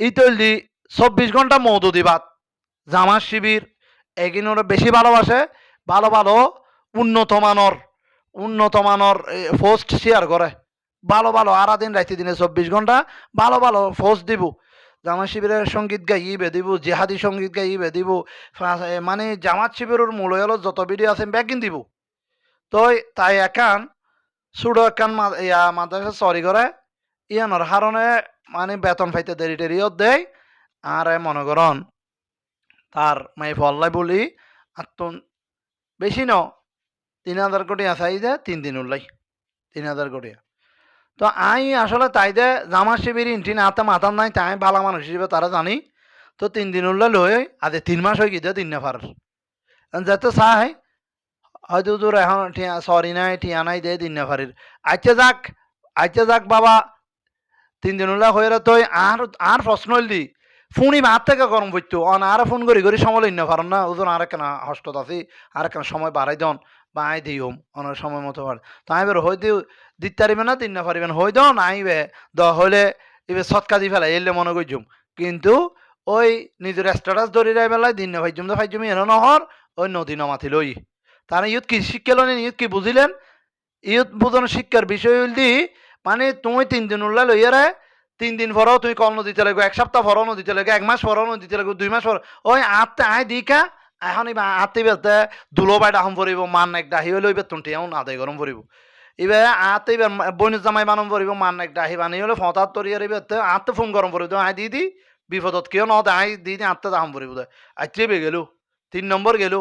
ইতলদি চব্বিশ ঘণ্টা মধু দিবাত জামাত শিবির, এগিনোর বেশি ভালোবাসে ভালো ভালো উন্নত মানর উন্নত মানর পোস্ট শেয়ার করে। ভালো ভালো আরা দিন রাইতে দিনে চব্বিশ ঘণ্টা ভালো ভালো পোস্ট দিব। জামাত শিবিরের সংগীত গাইবে দিব, জেহাদি সংগীত গাইবে দিব মানে জামাত শিবিরের মূল হলো যত ভিডিও আছে ব্যাকিং দিব। তো তাই একান, সুডো একান ইয়া মাদ্রাসা সরি করে ইয়ানোর হারণে মানে বেতন পাইতে দেরি টেরিও দেয় আর মনে করন, তার মাই ফল্লাই বলি তো বেশি ন তিন হাজার কোটি আসাই দে, তিন দিন উল্লাই, তিন হাজার কোটি। তো আই আসলে তাই দে, জামা শিবির ইন্টি না হাতে মাথার নাই, তাই ভালো মানুষ হিসেবে তারা জানি। তো তিন দিন উল্লাই লই, আজ তিন মাস হয়ে গিয়ে তিন নেফার। যাতে চাই হয়তো তোর এখন সরি নাই, ঠিয়া নাই দে তিন নেফারির। আচ্ছা যাক আচ্ছা যাক বাবা তিন দিন উল্লাহ হয়ে তুই আর আর প্রশ্ন হইলি ফোনই ভাত থেকে গরম পড়তো অন আর ফোন করি করি সময় লইন পারেন না। ওজন আর একখানা হস্টত আছি আর একখানা সময় বাড়াই দন বা আই দিই হোম অনেক সময় মতো পারে তো আমি বের হইতে দিতে পারিবে না, তিন না পারিবেন হই দন আইবে দ হইলে এবার সৎকা দি ফেলাই, এলে মনে করছুম কিন্তু ওই নিজের স্ট্যাটাস ধরে রাই বেলায়, দিন না ভাইজুম তো ভাইজুম এনে নহর, ওই নদী নমাথি লই। তারা ইউথ কি শিক্ষা লনেন ইউথ কি বুঝিলেন? ইউথ বুঝন শিক্ষার বিষয় হইল মানে তুমি তিন দিন উল্লা লইয়ারে তিন দিন পরও তুই কল নদীতে লাগবে, এক সপ্তাহ পরও নদীতে লাগবে, এক মাস পরও নদীতে লাগবে, দুই মাস পর ওই আত্মে আয় দিকা, এখন এবার আত্মি বেতে দুলো বাই ডাহম পরিব মান এক ডাহি হইলে এবার তুনটি, এমন আদায় গরম পরিব এবার আতে এবার বৈনিজ জামাই বানম পরিব মান এক ডাহি বানি হলে ফতাত তরিয়ার এবার আত্মে ফোন গরম পরিব আয় দি দি, বিপদত কেউ নদ, আয় দি দি আত্মে দাহম পরিব আত্মীয় বে গেলো, তিন নম্বর গেলো।